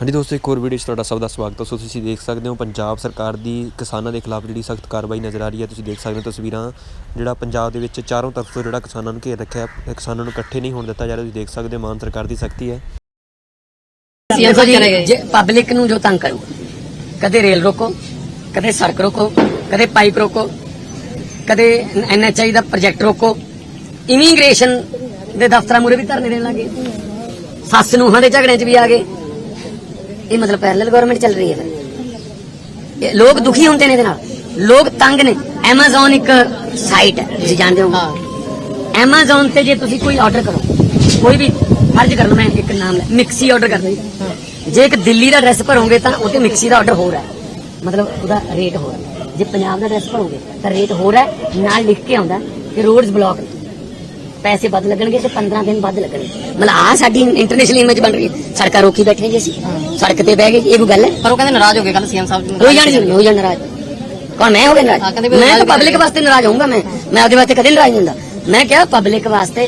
ਹਾਂਜੀ ਦੋਸਤੋ ਇੱਕ ਹੋਰ ਵੀਡੀਓ 'ਚ ਤੁਹਾਡਾ ਸਭ ਦਾ ਸਵਾਗਤ ਹੈ। ਸੋ ਤੁਸੀਂ ਦੇਖ ਸਕਦੇ ਹੋ ਪੰਜਾਬ ਸਰਕਾਰ ਦੀ ਕਿਸਾਨਾਂ ਦੇ ਖਿਲਾਫ ਜਿਹੜੀ ਸਖਤ ਕਾਰਵਾਈ ਨਜ਼ਰ ਆ ਰਹੀ ਹੈ। ਤੁਸੀਂ ਦੇਖ ਸਕਦੇ ਹੋ ਤਸਵੀਰਾਂ ਜਿਹੜਾ ਪੰਜਾਬ ਦੇ ਵਿੱਚ ਚਾਰੋਂ ਤਰਫ ਤੋਂ ਜਿਹੜਾ ਕਿਸਾਨਾਂ ਨੂੰ ਘੇਰ ਰੱਖਿਆ ਹੈ, ਕਿਸਾਨਾਂ ਨੂੰ ਇਕੱਠੇ ਨਹੀਂ ਹੋਣ ਦਿੱਤਾ ਜਾ ਰਿਹਾ। ਤੁਸੀਂ ਦੇਖ ਸਕਦੇ ਹੋ ਮਾਨ ਸਰਕਾਰ ਦੀ ਸਖਤੀ ਹੈ। ਦੇਖੋ ਜੀ ਜੇ ਪਬਲਿਕ ਨੂੰ ਜੋ ਤੰਗ ਕਰੂ ਕਦੇ ਰੇਲ ਰੋਕੋ ਕਦੇ ਸੜਕ ਰੋਕੋ ਕਦੇ ਪਾਈਪ ਰੋਕੋ ਕਦੇ ਐਨਐਚਆਈ ਦਾ ਪ੍ਰੋਜੈਕਟ ਰੋਕੋ ਇਮੀਗ੍ਰੇਸ਼ਨ ਦੇ ਦਫ਼ਤਰਾਂ ਮੂਰੇ ਵੀ ਧਰਨੇ ਦੇਣ ਲੱਗੇ। ਸੱਸ ਨੂੰਹਾਂ ਦੇ ਝਗੜਿਆਂ 'ਚ ਵੀ ਆ ਗਏ। ਇਹ ਮਤਲਬ ਪੈਰਲਲ ਗਵਰਨਮੈਂਟ ਚੱਲ ਰਹੀ ਹੈ ਫਿਰ। ਲੋਕ ਦੁਖੀ ਹੁੰਦੇ ਨੇ ਇਹਦੇ ਨਾਲ। ਲੋਕ ਤੰਗ ਨੇ। Amazon ਇੱਕ ਸਾਈਟ ਹੈ ਤੁਸੀਂ ਜਾਣਦੇ ਹੋ। Amazon ਤੇ ਜੇ ਤੁਸੀਂ ਕੋਈ ਆਰਡਰ ਕਰੋ ਕੋਈ ਵੀ ਫਰਜ਼ ਕਰ ਲਓ ਮੈਂ ਇੱਕ ਨਾਮ ਲੈ ਮਿਕਸੀ ਆਰਡਰ ਕਰਦਾ ਜੀ। ਜੇ ਇੱਕ ਦਿੱਲੀ ਦਾ ਐਡਰੈਸ ਭਰੋਗੇ ਤਾਂ ਉਹ ਤੇ ਮਿਕਸੀ ਦਾ ਆਰਡਰ ਹੋ ਰਿਹਾ ਹੈ। ਮਤਲਬ ਉਹਦਾ ਰੇਟ ਹੋ ਰਿਹਾ ਹੈ। ਜੇ ਪੰਜਾਬ ਦਾ ਐਡਰੈਸ ਭਰੋਗੇ ਤਾਂ ਰੇਟ ਹੋ ਰਿਹਾ ਹੈ, ਨਾਲ ਲਿਖ ਕੇ ਆਉਂਦਾ ਕਿ ਰੋਡਸ ਬਲੌਕ ਪੈਸੇ ਵੱਧ ਲੱਗਣਗੇ ਤੇ 15 ਦਿਨ ਵੱਧ ਲੱਗਣਗੇ। ਮਤਲਬ ਆ ਸਾਡੀ ਇੰਟਰਨੈਸ਼ਨਲ ਇਮੇਜ ਬਣ ਰਹੀ ਹੈ। ਸੜਕਾਂ ਰੋਕੀ ਬੈਠੇ ਜੀ ਅਸੀਂ। ਸੜਕ ਤੇ ਬਹਿ ਗਏ ਇਹ ਕੋਈ ਗੱਲ ਹੈ? ਪਰ ਉਹ ਕਹਿੰਦੇ ਨਾਰਾਜ਼ ਹੋ ਗਏ ਕੱਲ ਸੀਐਮ ਸਾਹਿਬ ਜੀ ਹੋ ਜਾਣ ਜੀ ਹੋ ਜਾਣ ਨਾਰਾਜ਼। ਕੌਣ ਮੈਂ ਹੋ ਗਿਆ ਨਾਰਾਜ਼? ਮੈਂ ਤਾਂ ਪਬਲਿਕ ਵਾਸਤੇ ਨਾਰਾਜ਼ ਹੋਊਂਗਾ ਮੈਂ। ਮੈਂ ਆਪਦੇ ਵਾਸਤੇ ਕਦੇ ਨਾਰਾਜ਼ ਨਹੀਂ ਹੁੰਦਾ। ਮੈਂ ਕਿਹਾ ਪਬਲਿਕ ਵਾਸਤੇ